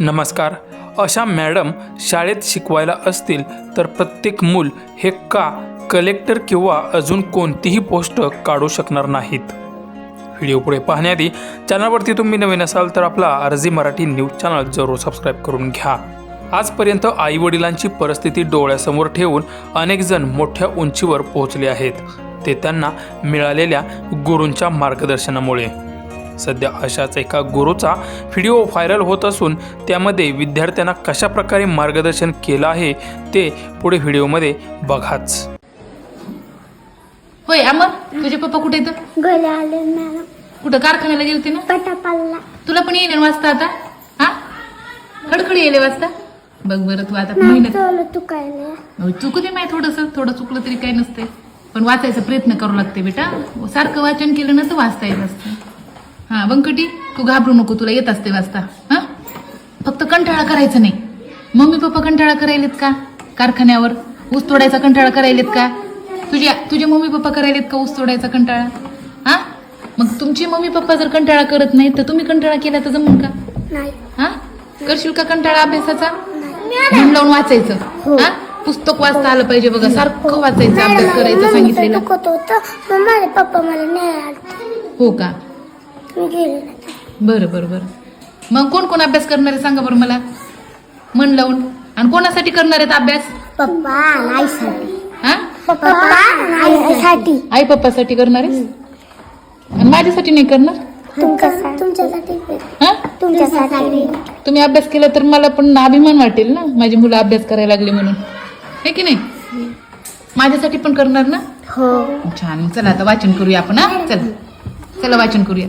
नमस्कार. अशा मॅडम शाळेत शिकवायला असतील तर प्रत्येक मूल हे का कलेक्टर किंवा अजून कोणतीही पोस्ट काढू शकणार नाहीत. व्हिडिओ पुढे पाहण्याआधी चॅनलवरती तुम्ही नवीन असाल तर आपला आरजी मराठी न्यूज चॅनल जरूर सबस्क्राईब करून घ्या. आजपर्यंत आईवडिलांची परिस्थिती डोळ्यासमोर ठेवून अनेकजण मोठ्या उंचीवर पोहोचले आहेत. ते त्यांना मिळालेल्या गुरूंच्या मार्गदर्शनामुळे. सध्या अशाच एका गुरूचा व्हिडिओ व्हायरल होत असून त्यामध्ये विद्यार्थ्यांना कशाप्रकारे मार्गदर्शन केलं आहे ते पुढे व्हिडिओमध्ये बघाच. होय अमर तुझे पप्पा कुठे येतं घरी आले मॅडम. कुठं? कारखान्याला गेलते ना? तुला पण येणे वाजता आता? हा? खडखडी येले वाजता बघ बरं तू आता मेहनत चल तू काय अहो, चुकू दे माय थोडस. थोडं चुकलं तरी काही नसते पण वाचायचा प्रयत्न करावं लागते बेटा. सारखं वाचन केलं ना तर वाचता येत असतं. हा बंकटी तू घाबरू नको तुला येत असते वाचता हा? फक्त कंटाळा करायचा नाही. मम्मी पप्पा कंटाळा करायलेत का? कारखान्यावर ऊस तोडायचा कंटाळा करायलेत का? तुझ्या तुझे मम्मी पप्पा करायलेत का ऊस तोडायचा कंटाळा? हा? मग तुमचे मम्मी पप्पा जर कंटाळा करत नाही तर तुम्ही कंटाळा केला तर जमून का? हा? करशील का कंटाळा अभ्यासाचा? मन लावून वाचायचं. हा. पुस्तक वाचता आलं पाहिजे बघा सारखं वाचायचं अभ्यास करायचं सांगितलेलं. हो का? बरं बरं बरं. मग कोण कोण अभ्यास करणार आहे सांगा बरं मला? मन लावून. आणि कोणासाठी करणार आहेत अभ्यास? पप्पा आईसाठी. हा? आई पप्पासाठी करणार आहेस? आणि माझ्यासाठी नाही करणार? हा? तुम्ही अभ्यास केला तर मला पण अभिमान वाटेल ना माझी मुलं अभ्यास करायला लागली म्हणून. हे की नाही? माझ्यासाठी पण करणार ना? हो. छान. चला आता वाचन करूया आपण हा? चला. चला वाचन करूया.